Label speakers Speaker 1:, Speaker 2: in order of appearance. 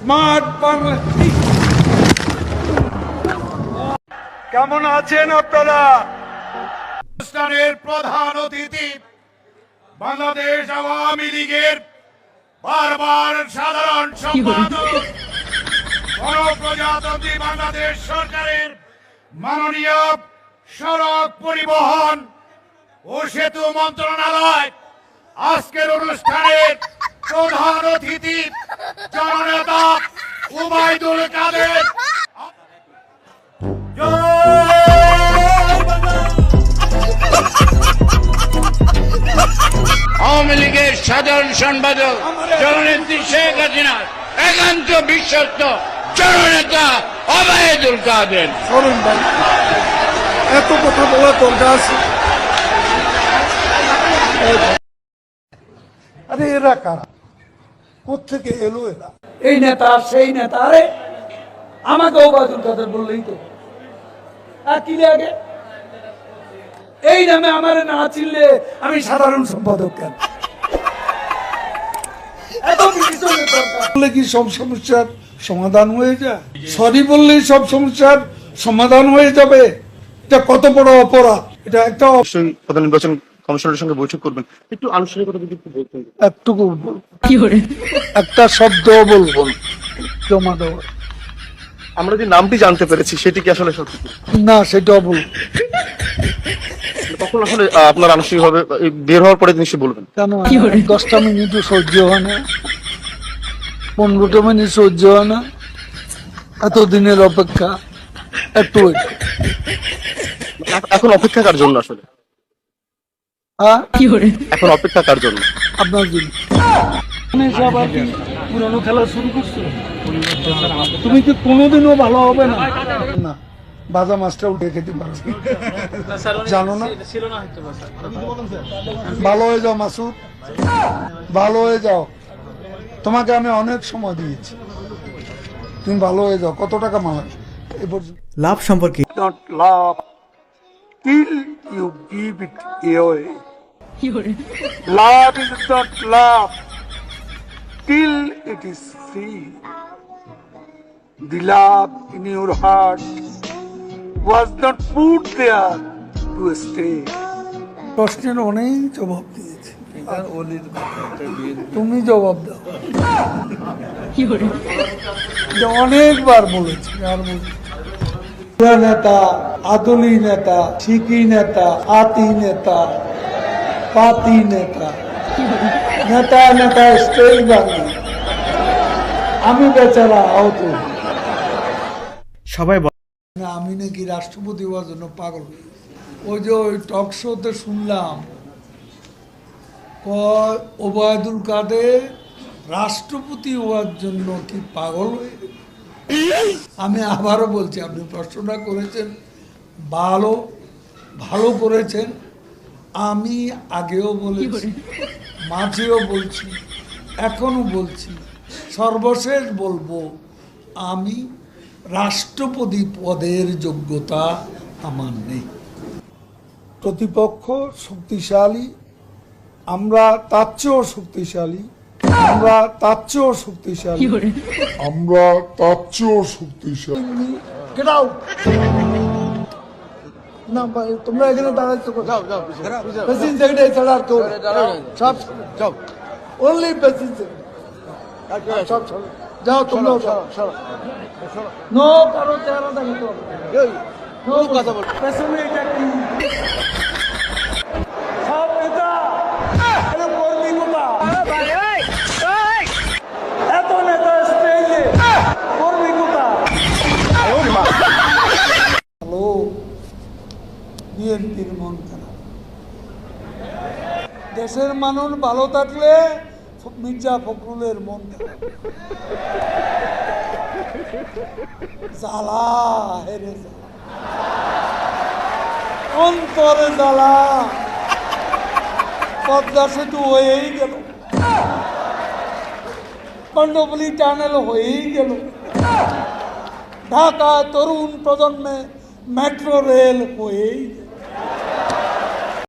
Speaker 1: Smart Bangla কেমন আছেন আপনারা? অনুষ্ঠানের প্রধান অতিথি বাংলাদেশ আওয়ামী লীগের বারবার সাধারণ সম্পাদক গণপ্রজাতন্ত্রী বাংলাদেশ সরকারের মাননীয় সড়ক পরিবহন ও সেতু মন্ত্রণালয় আজকের অনুষ্ঠানের প্রধান অতিথি জননেতা উবাইদুল কাদের।
Speaker 2: আওয়ামী লীগের সাধারণ সম্পাদক জননেত্রী শেখ হাসিনার একান্ত বিশ্বস্ত জননেতা অবায়দুল কাদের।
Speaker 3: সরেন ভাই এত কথা বলা দরকার আছে। আরে এরা কারা? কোথেকে এলো এরা?
Speaker 4: এই নেতা সেই নেতা আরে আমাকে ওবায়দুল কাদের বললেই তো। আর কি লাগে? এই নামে আমার না চিনলে আমি সাধারণ সম্পাদক কেন? এত পিটিশনের
Speaker 3: বললে কি সব সমস্যার সমাধান হয়ে যায়? সরি বললেই সব সমস্যার সমাধান হয়ে যাবে। এটা কত বড় অপরাধ? এটা একটা
Speaker 5: প্রধান নির্বাচন কমিশনারের সঙ্গে বৈঠক করবেন। একটু আনুষ্ঠানিকতা যদি একটু বলতেন।
Speaker 3: একটুকু বলব। একটা শব্দ বলব। জমা দেওয়া
Speaker 5: আমরা যে নামটি জানতে পেরেছি সেটি কি আসলে সত্যি?
Speaker 3: না সেটাও বলব
Speaker 5: তখন আসলে আপনার আনুষ্ঠানিকভাবে বের হওয়ার পরে নিশ্চয়ই বলবেন।
Speaker 3: কেন? দশটা মিনিটও সহ্য হয় না। পনেরোটা মিনিট সহ্য হয় না। এত দিনের অপেক্ষা। একটু
Speaker 5: এখন অপেক্ষা কার জন্য আসলে? এখন অপেক্ষা কার জন্য?
Speaker 3: আপনার জন্য। কি পুরানো খেলা শুরু করছ তুমি কি কোনোদিনও ভালো হবে না। না বাজা মাছটা উঠে খেতে পারো। জানো না? ভালো হয়ে যাও মাসুদ। ভালো হয়ে যাও। তোমাকে আমি অনেক সময় দিয়েছি। তুমি ভালো হয়ে যাও। কত টাকা মালা এ
Speaker 6: লাভ সম্পর্কে
Speaker 3: not love till you give it away. Love is not love till it is free. The love in your heart was not put there to stay. প্রশ্নের অনেক জবাব দিয়েছি তুমি জবাব দাও অনেকবার বলেছি আর বলছি নেতা আদলি নেতা শিকি নেতা আতি নেতা পাতি নেতা নেতা নেতা স্টেজ বাংলা আমি বেচারা আহত
Speaker 6: সবাই
Speaker 3: না আমি নাকি রাষ্ট্রপতি হওয়ার জন্য পাগল। ওই যে ওই টক শোতে শুনলাম ওবায়দুল কাদের রাষ্ট্রপতি হওয়ার জন্য কি পাগল হয়ে আমি আবারও বলছি আপনি প্রশ্নটা করেছেন ভালো ভালো করেছেন। আমি আগেও বলেছি মাঝেও বলছি এখনও বলছি সর্বশেষ বলব আমি রাষ্ট্রপতি পদের যোগ্যতা আমার নেই। প্রতিপক্ষ শক্তিশালী আমরা তার চেয়েও শক্তিশালী আমরা তার চেয়েও শক্তিশালী আমরা তার চেয়েও শক্তিশালী। না তোমরা এখানে দাঁড়াচ্ছো যাও যাও সেক্রেটারি ছাড়া আর কেউ সব যাও। অনলি সেক্রেটারি সব যাও তোমরাও যাও। নো কারও চেহারা দেখাতে হবে কথা বল পেছনে এটা কি সব নেতা এটা কর্মী কোথা এত নেতা স্টেজে কর্মী কোথা হ্যালো বিএনপির মন খারাপ দেশের মানুষ ভালো থাকলে মির্জা ফখরুলের মন জ্বালা, হেরে জ্বালা অন্তরে জ্বালা। পদ্মা সেতু হয়েই গেল। কণ্ডবলি টানেল হয়েই গেল। ঢাকা তরুণ প্রজন্মে মেট্রো রেল হয়েই গেল।